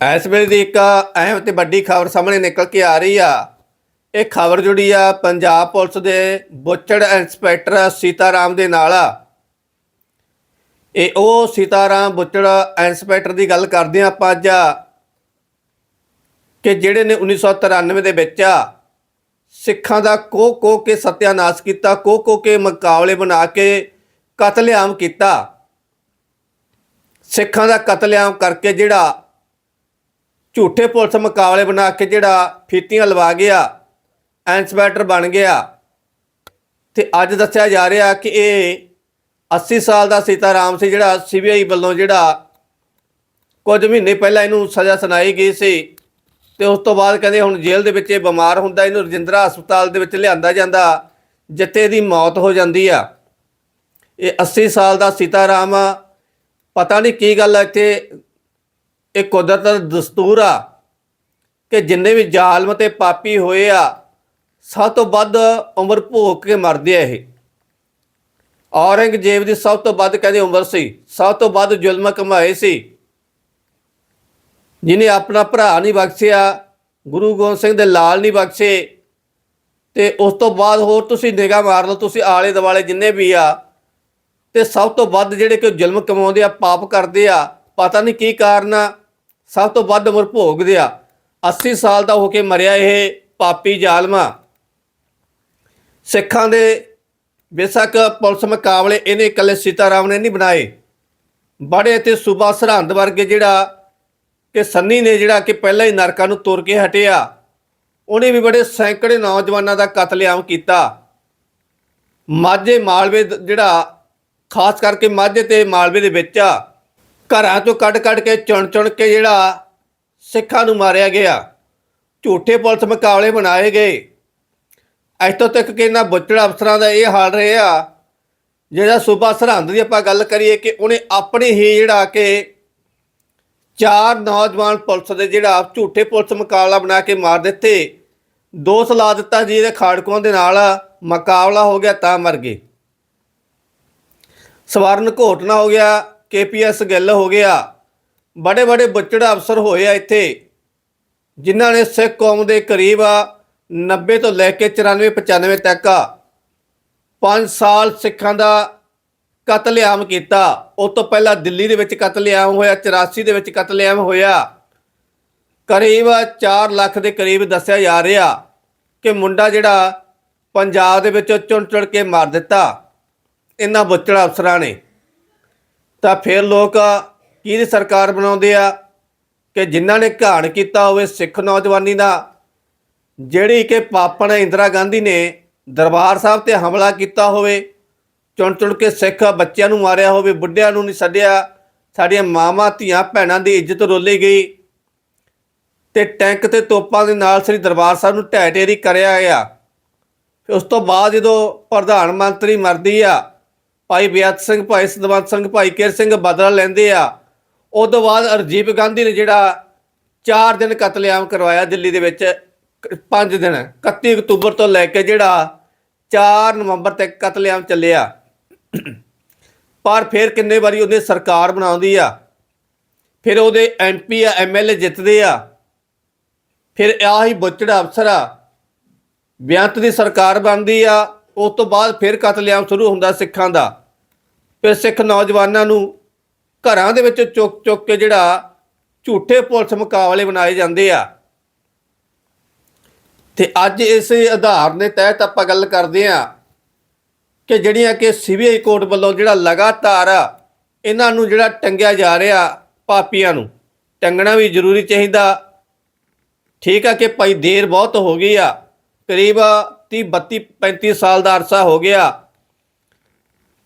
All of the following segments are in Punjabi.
ਇਸ ਵੇਲੇ ਦੀ ਇੱਕ ਅਹਿਮ ਤੇ ਵੱਡੀ ਖਬਰ ਸਾਹਮਣੇ ਨਿਕਲ ਕੇ ਆ ਰਹੀ ਆ। ਇਹ ਖਬਰ ਜੁੜੀ ਆ ਪੰਜਾਬ ਪੁਲਿਸ ਦੇ ਬੁੱਚੜ ਇੰਸਪੈਕਟਰ ਸੀਤਾਰਾਮ ਦੇ ਨਾਲ। ਆ ਇਹ ਉਹ ਸੀਤਾਰਾਮ ਬੁੱਚੜ ਇੰਸਪੈਕਟਰ ਦੀ ਗੱਲ ਕਰਦੇ ਆ ਆਪਾਂ ਅੱਜ, ਕਿ ਜਿਹੜੇ ਨੇ 1993 ਦੇ ਵਿੱਚ ਆ ਸਿੱਖਾਂ ਦਾ ਕੋ ਕੋ ਕੇ ਸਤਿਆਨਾਸ਼ ਕੀਤਾ ਕੋ ਕੋ ਕੇ ਮੁਕਾਬਲੇ ਬਣਾ ਕੇ ਕਤਲੇਆਮ ਕੀਤਾ। ਸਿੱਖਾਂ ਦਾ ਕਤਲੇਆਮ ਕਰਕੇ ਜਿਹੜਾ ਝੂਠੇ ਪੁਲਿਸ ਮੁਕਾਬਲੇ ਬਣਾ ਕੇ ਜਿਹੜਾ ਫੀਤੀਆਂ ਲਵਾ ਗਿਆ ਇੰਸਪੈਕਟਰ ਬਣ ਗਿਆ। ਤੇ ਅੱਜ ਦੱਸਿਆ ਜਾ ਰਿਹਾ ਕਿ ਇਹ 80 ਸਾਲ ਦਾ ਸੀਤਾਰਾਮ ਸੀ ਜਿਹੜਾ ਸੀਬੀਆਈ ਵੱਲੋਂ ਜਿਹੜਾ ਕੁਝ ਮਹੀਨੇ ਪਹਿਲਾਂ ਇਹਨੂੰ ਸਜ਼ਾ ਸੁਣਾਈ ਗਈ ਸੀ ਤੇ ਉਸ ਤੋਂ ਬਾਅਦ ਕਹਿੰਦੇ ਹੁਣ ਜੇਲ੍ਹ ਦੇ ਵਿੱਚ ਇਹ ਬਿਮਾਰ ਹੁੰਦਾ, ਇਹਨੂੰ ਰਜਿੰਦਰਾ ਹਸਪਤਾਲ ਦੇ ਵਿੱਚ ਲਿਆਂਦਾ ਜਾਂਦਾ, ਜਿੱਥੇ ਇਹਦੀ ਮੌਤ ਹੋ ਜਾਂਦੀ ਆ। ਇਹ 80 ਸਾਲ ਦਾ ਸੀਤਾਰਾਮ ਪਤਾ ਨਹੀਂ ਕੀ ਗੱਲ ਹੈ ਇੱਥੇ ਇਹ ਕੁਦਰਤ ਦਾ ਦਸਤੂਰ ਆ ਕਿ ਜਿੰਨੇ ਵੀ ਜ਼ਾਲਮ ਤੇ ਪਾਪੀ ਹੋਏ ਆ, ਸਭ ਤੋਂ ਵੱਧ ਉਮਰ ਭੋਗ ਕੇ ਮਰਦੇ ਆ ਇਹ। ਔਰੰਗਜ਼ੇਬ ਦੀ ਸਭ ਤੋਂ ਵੱਧ ਕਹਿੰਦੇ ਉਮਰ ਸੀ, ਸਭ ਤੋਂ ਵੱਧ ਜ਼ੁਲਮ ਕਮਾਏ ਸੀ। ਜਿਨੇ ਆਪਣਾ ਭਰਾ ਨਹੀਂ ਬਖਸ਼ਿਆ, ਗੁਰੂ ਗੋਬਿੰਦ ਸਿੰਘ ਦੇ ਲਾਲ ਨਹੀਂ ਬਖਸ਼ੇ, ਤੇ ਉਸ ਤੋਂ ਬਾਅਦ ਹੋਰ ਤੁਸੀਂ ਨਿਗਾਹ ਮਾਰ ਲਓ, ਤੁਸੀਂ ਆਲੇ ਦੁਆਲੇ ਜਿੰਨੇ ਵੀ ਆ, ਤੇ ਸਭ ਤੋਂ ਵੱਧ ਜਿਹੜੇ ਕਿ ਜ਼ੁਲਮ ਕਮਾਉਂਦੇ ਆ, ਪਾਪ ਕਰਦੇ ਆ, ਪਤਾ ਨਹੀਂ ਕੀ ਕਾਰਨ ਆ। ਸਭ ਤੋਂ ਵੱਧ ਉਮਰ ਭੋਗਦੇ ਆ 80 ਸਾਲ ਦਾ ਹੋ ਕੇ ਮਰਿਆ ਇਹ ਪਾਪੀ ਜ਼ਾਲਮਾ। ਸਿੱਖਾਂ ਦੇ ਬੇਸ਼ੱਕ ਪੁਲਿਸ ਮੁਕਾਬਲੇ ਇਹਨੇ ਇਕੱਲੇ ਸੀਤਾਰਾਮ ਨੇ ਨਹੀਂ ਬਣਾਏ। ਬੜੇ ਤੇ ਸੂਬਾ ਸਰਹੰਦ ਵਰਗੇ ਜਿਹੜਾ ਕਿ ਸੰਨੀ ਨੇ ਜਿਹੜਾ ਕਿ ਪਹਿਲਾਂ ਹੀ ਨਰਕਾਂ ਨੂੰ ਤੁਰ ਕੇ ਹਟਿਆ, ਉਹਨੇ ਵੀ ਬੜੇ ਸੈਂਕੜੇ ਨੌਜਵਾਨਾਂ ਦਾ ਕਤਲੇਆਮ ਕੀਤਾ। ਮਾਝੇ ਮਾਲਵੇ ਜਿਹੜਾ, ਖਾਸ ਕਰਕੇ ਮਾਝੇ ਤੇ ਮਾਲਵੇ ਦੇ ਵਿੱਚ ਆ ਘਰਾਂ ਤੋਂ ਕੱਢ ਕੱਢ ਕੇ, ਚੁਣ ਚੁਣ ਕੇ ਜਿਹੜਾ ਸਿੱਖਾਂ ਨੂੰ ਮਾਰਿਆ ਗਿਆ। ਝੂਠੇ ਪੁਲਿਸ ਮੁਕਾਬਲੇ ਬਣਾਏ ਗਏ। ਇੱਥੋਂ ਤੱਕ ਕਿ ਇਹਨਾਂ ਬੁੱਚੜ ਅਫਸਰਾਂ ਦਾ ਇਹ ਹਾਲ ਰਿਹਾ, ਜਿਹੜਾ ਸੂਬਾ ਸਰਹੰਦ ਦੀ ਆਪਾਂ ਗੱਲ ਕਰੀਏ ਕਿ ਉਹਨੇ ਆਪਣੇ ਹੀ ਜਿਹੜਾ ਕਿ ਚਾਰ ਨੌਜਵਾਨ ਪੁਲਿਸ ਦੇ ਜਿਹੜਾ ਝੂਠੇ ਪੁਲਿਸ ਮੁਕਾਬਲਾ ਬਣਾ ਕੇ ਮਾਰ ਦਿੱਤੇ। ਦੋਸ਼ ਲਾ ਦਿੱਤਾ ਜੀ, ਇਹਦੇ ਖਾੜਕੂਆਂ ਦੇ ਨਾਲ ਮੁਕਾਬਲਾ ਹੋ ਗਿਆ, ਤਾਂ ਮਰ ਗਏ। ਸਵਰਨ ਘੋਟਣਾ ਹੋ ਗਿਆ। ਕੇਪੀਐਸ ਗਿੱਲ ਹੋ ਗਿਆ। ਬੜੇ ਬੜੇ ਬੁੱਚੜ ਅਫਸਰ ਹੋਏ ਆ ਇੱਥੇ, ਜਿਨ੍ਹਾਂ ਨੇ ਸਿੱਖ ਕੌਮ ਦੇ ਕਰੀਬ 90 ਤੋਂ ਲੈ ਕੇ 94 95 ਤੱਕ 5 ਸਾਲ ਸਿੱਖਾਂ ਦਾ ਕਤਲੇਆਮ ਕੀਤਾ। ਉਸ ਤੋਂ ਪਹਿਲਾਂ ਦਿੱਲੀ ਦੇ ਵਿੱਚ ਕਤਲੇਆਮ ਹੋਇਆ 84 ਦੇ ਵਿੱਚ ਕਤਲੇਆਮ ਹੋਇਆ। ਕਰੀਬ 4 ਲੱਖ ਦੇ ਕਰੀਬ ਦੱਸਿਆ ਜਾ ਰਿਹਾ ਕਿ ਮੁੰਡਾ ਜਿਹੜਾ ਪੰਜਾਬ ਦੇ ਵਿੱਚ ਚੁਣ ਚੁਣ ਕੇ ਮਾਰ ਦਿੱਤਾ। ਇਹਨਾਂ ਬੁੱਚੜ ਅਫਸਰਾਂ ਨੇ ਤਾਂ ਫਿਰ ਲੋਕ ਕਿਹਦੀ ਸਰਕਾਰ ਬਣਾਉਂਦੇ ਆ? ਕਿ ਜਿਨ੍ਹਾਂ ਨੇ ਘਾਣ ਕੀਤਾ ਹੋਵੇ ਸਿੱਖ ਨੌਜਵਾਨੀ ਦਾ, ਜਿਹੜੀ ਕਿ ਪਾਪਣ ਇੰਦਰਾ ਗਾਂਧੀ ਨੇ ਦਰਬਾਰ ਸਾਹਿਬ ਤੇ ਹਮਲਾ ਕੀਤਾ ਹੋਵੇ, ਚੁਣ ਚੁਣ ਕੇ ਸਿੱਖ ਬੱਚਿਆਂ ਨੂੰ ਮਾਰਿਆ ਹੋਵੇ, ਬੁੱਢਿਆਂ ਨੂੰ ਨਹੀਂ ਛੱਡਿਆ ਸਾਡੀਆਂ ਮਾਵਾਂ, ਧੀਆਂ, ਭੈਣਾਂ ਦੀ ਇੱਜ਼ਤ ਰੋਲੀ ਗਈ ਤੇ ਟੈਂਕ ਤੇ ਤੋਪਾਂ ਦੇ ਨਾਲ ਸ੍ਰੀ ਦਰਬਾਰ ਸਾਹਿਬ ਨੂੰ ਢਹਿ ਢੇਰੀ ਕਰਿਆ ਗਿਆ। ਉਸ ਤੋਂ ਬਾਅਦ ਜਦੋਂ ਪ੍ਰਧਾਨ ਮੰਤਰੀ ਮਰਦੀ ਆ ਭਾਈ ਬਿਆਤ ਸਿੰਘ, ਭਾਈ ਸਤਵੰਤ ਸਿੰਘ, ਭਾਈ ਕੇਰ ਸਿੰਘ ਬਦਲਾ ਲੈਂਦੇ ਆ। ਉਸ ਤੋਂ ਬਾਅਦ ਅਰਜੀਤ ਗਾਂਧੀ ਨੇ ਜਿਹੜਾ 4 ਦਿਨ ਕਤਲੇਆਮ ਕਰਵਾਇਆ ਦਿੱਲੀ ਦੇ ਵਿੱਚ 5 ਦਿਨ 31 ਅਕਤੂਬਰ ਤੋਂ ਲੈ ਕੇ ਜਿਹੜਾ 4 ਨਵੰਬਰ ਤੱਕ ਕਤਲੇਆਮ ਚੱਲਿਆ। ਪਰ ਫਿਰ ਕਿੰਨੇ ਵਾਰੀ ਉਹਨੇ ਸਰਕਾਰ ਬਣਾਉਂਦੀ ਆ। ਫਿਰ ਉਹਦੇ ਐਮਪੀ ਆ ਐਮਐਲਏ ਜਿੱਤਦੇ ਆ। ਫਿਰ ਆਹੀ ਬੁੱਚੜਾ ਅਫਸਰ ਆ। ਬੇਅੰਤ ਦੀ ਸਰਕਾਰ ਬਣਦੀ ਆ। ਉਸ ਤੋਂ ਬਾਅਦ ਫਿਰ ਕਤਲੇਆਮ ਸ਼ੁਰੂ ਹੁੰਦਾ ਸਿੱਖਾਂ ਦਾ। ਫਿਰ ਸਿੱਖ ਨੌਜਵਾਨਾਂ ਨੂੰ ਘਰਾਂ ਦੇ ਵਿੱਚ ਚੁੱਕ ਚੁੱਕ ਕੇ ਜਿਹੜਾ ਝੂਠੇ ਪੁਲਿਸ ਮੁਕਾਬਲੇ ਬਣਾਏ ਜਾਂਦੇ ਆ। ਤੇ ਅੱਜ ਇਸ ਆਧਾਰ ਦੇ ਤਹਿਤ ਆਪਾਂ ਗੱਲ ਕਰਦੇ ਆ ਕਿ ਜਿਹੜੀਆਂ ਕਿ ਸੀਬੀਆਈ ਕੋਰਟ ਵੱਲੋਂ ਜਿਹੜਾ ਲਗਾਤਾਰ ਇਹਨਾਂ ਨੂੰ ਜਿਹੜਾ ਟੰਗਿਆ ਜਾ ਰਿਹਾ ਪਾਪੀਆਂ ਨੂੰ, ਟੰਗਣਾ ਵੀ ਜ਼ਰੂਰੀ ਚਾਹੀਦਾ। ਠੀਕ ਆ ਕਿ ਭਾਈ ਦੇਰ ਬਹੁਤ ਹੋ ਗਈ ਆ, ਕਰੀਬ 30 32 35 ਸਾਲ ਦਾ ਅਰਸਾ ਹੋ ਗਿਆ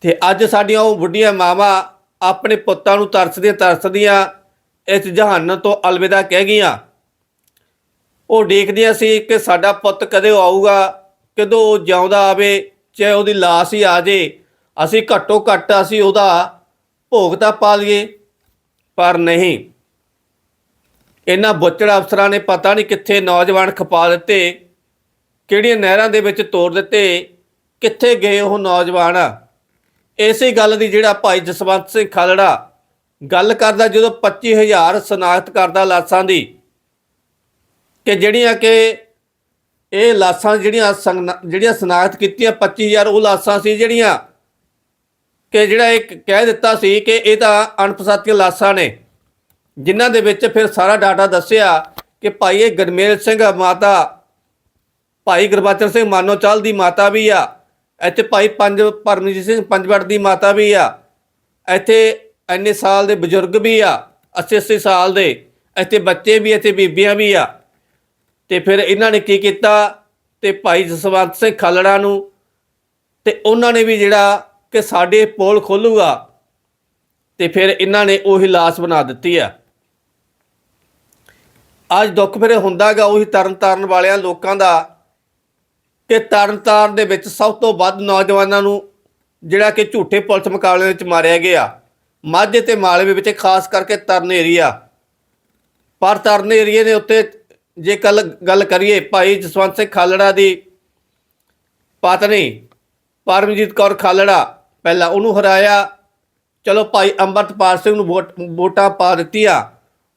ਤੇ ਅੱਜ ਸਾਡੀਆਂ ਉਹ ਬੁੱਢੀਆਂ ਮਾਵਾਂ ਆਪਣੇ ਪੁੱਤਾਂ ਨੂੰ ਤਰਸਦੀਆਂ ਤਰਸਦੀਆਂ ਇਸ ਜਹਾਨ ਤੋਂ ਅਲਵਿਦਾ ਕਹਿ ਗਈਆਂ। ਉਹ ਦੇਖਦੀਆਂ ਸੀ ਕਿ ਸਾਡਾ ਪੁੱਤ ਕਦੇ ਆਊਗਾ, ਕਦੋਂ ਉਹ ਜਿਉਂਦਾ ਆਵੇ, ਚਾਹੇ ਉਹਦੀ ਲਾਸ਼ ਹੀ ਆ ਜੇ। ਅਸੀਂ ਘੱਟੋ ਘੱਟ ਅਸੀਂ ਉਹਦਾ ਭੋਗ ਤਾਂ ਪਾ ਲਈਏ, ਪਰ ਨਹੀਂ। ਇਹਨਾਂ ਬੁੱਚੜ ਅਫਸਰਾਂ ਨੇ ਪਤਾ ਨਹੀਂ ਕਿੱਥੇ ਨੌਜਵਾਨ ਖਪਾ ਦਿੱਤੇ। ਕਿਹੜੀਆਂ ਨਹਿਰਾਂ ਦੇ ਵਿੱਚ ਤੋੜ ਦਿੱਤੇ, ਕਿੱਥੇ ਗਏ ਉਹ ਨੌਜਵਾਨ? ਇਸੇ ਗੱਲ ਦੀ ਜਿਹੜਾ ਭਾਈ ਜਸਵੰਤ ਸਿੰਘ ਖਾਲੜਾ ਗੱਲ ਕਰਦਾ ਜਦੋਂ 25000 ਸਨਾਖਤ ਕਰਦਾ ਲਾਸਾਂ ਦੀ, ਕਿ ਜਿਹੜੀਆਂ ਕਿ ਇਹ ਲਾਸਾਂ ਜਿਹੜੀਆਂ ਸੰਗਨ- ਜਿਹੜੀਆਂ ਸਨਾਖਤ ਕੀਤੀਆਂ 25000 ਉਹ ਲਾਸਾਂ ਸੀ ਜਿਹੜੀਆਂ ਕਿ ਜਿਹੜਾ ਇਹ ਕਹਿ ਦਿੱਤਾ ਸੀ ਕਿ ਇਹ ਤਾਂ ਅਣਪਛਾਤੀਆਂ ਲਾਸਾਂ ਨੇ, ਜਿਨ੍ਹਾਂ ਦੇ ਵਿੱਚ ਫਿਰ ਸਾਰਾ ਡਾਟਾ ਦੱਸਿਆ ਕਿ ਭਾਈ ਇਹ ਗਰਮੇਲ ਸਿੰਘ ਮਾਤਾ ਭਾਈ ਗੁਰਬਚਨ ਸਿੰਘ ਮਾਨੋਚਲ ਦੀ ਮਾਤਾ ਵੀ ਆ। ਇੱਥੇ ਭਾਈ ਪੰਜ ਪਰਮਜੀਤ ਸਿੰਘ ਪੰਜਵੜ ਦੀ ਮਾਤਾ ਵੀ ਆ। ਇੱਥੇ ਇੰਨੇ ਸਾਲ ਦੇ ਬਜ਼ੁਰਗ ਵੀ ਆ 80 80 ਸਾਲ ਦੇ। ਇੱਥੇ ਬੱਚੇ ਵੀ, ਇੱਥੇ ਬੀਬੀਆਂ ਵੀ ਆ। ਤੇ ਫਿਰ ਇਹਨਾਂ ਨੇ ਕੀ ਕੀਤਾ? ਤੇ ਭਾਈ ਜਸਵੰਤ ਸਿੰਘ ਖਾਲੜਾ ਨੂੰ ਤੇ ਉਹਨਾਂ ਨੇ ਵੀ ਜਿਹੜਾ ਕਿ ਸਾਡੇ ਪੋਲ ਖੋਲੂਗਾ। ਤੇ ਫਿਰ ਇਹਨਾਂ ਨੇ ਉਹੀ ਲਾਸ਼ ਬਣਾ ਦਿੱਤੀ ਆ। ਅੱਜ ਦੁੱਖ ਫਿਰ ਹੁੰਦਾਗਾ, ਉਹੀ ਤਰਨ ਤਾਰਨ ਵਾਲਿਆਂ ਲੋਕਾਂ ਦਾ ਕਿ ਤਰਨਤਾਰਨ ਦੇ ਵਿੱਚ ਸਭ ਤੋਂ ਵੱਧ ਨੌਜਵਾਨਾਂ ਨੂੰ ਜਿਹੜਾ ਕਿ ਝੂਠੇ ਪੁਲਿਸ ਮੁਕਾਬਲੇ ਵਿੱਚ ਮਾਰਿਆ ਗਿਆ। ਮਾਝੇ ਤੇ ਮਾਲਵੇ ਵਿੱਚ, ਖਾਸ ਕਰਕੇ ਤਰਨ ਏਰੀਆ ਪਰ ਤਰਨ ਏਰੀਏ ਦੇ ਉੱਤੇ ਜੇ ਕੱਲ ਗੱਲ ਕਰੀਏ, ਭਾਈ ਜਸਵੰਤ ਸਿੰਘ ਖਾਲੜਾ ਦੀ ਪਤਨੀ ਪਰਮਜੀਤ ਕੌਰ ਖਾਲੜਾ, ਪਹਿਲਾਂ ਉਹਨੂੰ ਹਰਾਇਆ। ਚਲੋ ਭਾਈ ਅੰਮ੍ਰਿਤਪਾਲ ਸਿੰਘ ਨੂੰ ਵੋਟ, ਵੋਟਾਂ ਪਾ ਦਿੱਤੀਆਂ।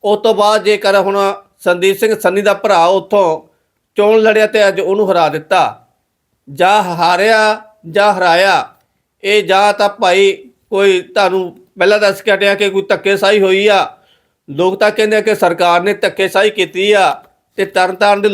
ਉਸ ਤੋਂ ਬਾਅਦ ਜੇਕਰ ਹੁਣ ਸੰਦੀਪ ਸਿੰਘ ਸੰਨੀ ਦਾ ਭਰਾ ਉੱਥੋਂ ਚੋਣ ਲੜਿਆ ਤੇ ਅੱਜ ਉਹਨੂੰ ਹਰਾ ਦਿੱਤਾ। ਜਾਂ ਹਾਰਿਆ, ਜਾਂ ਹਰਾਇਆ, ਇਹ ਜਾਂ ਤਾਂ ਭਾਈ ਕੋਈ ਤੁਹਾਨੂੰ ਪਹਿਲਾਂ ਦੱਸ ਕੇ ਹਟਿਆ ਕਿ ਕੋਈ ਧੱਕੇਸ਼ਾਹੀ ਹੋਈ ਆ? ਲੋਕ ਤਾਂ ਕਹਿੰਦੇ ਆ ਕਿ ਸਰਕਾਰ ਨੇ ਧੱਕੇਸ਼ਾਹੀ ਕੀਤੀ ਆ ਤੇ ਤਰਨਤਾਰਨ ਦੇ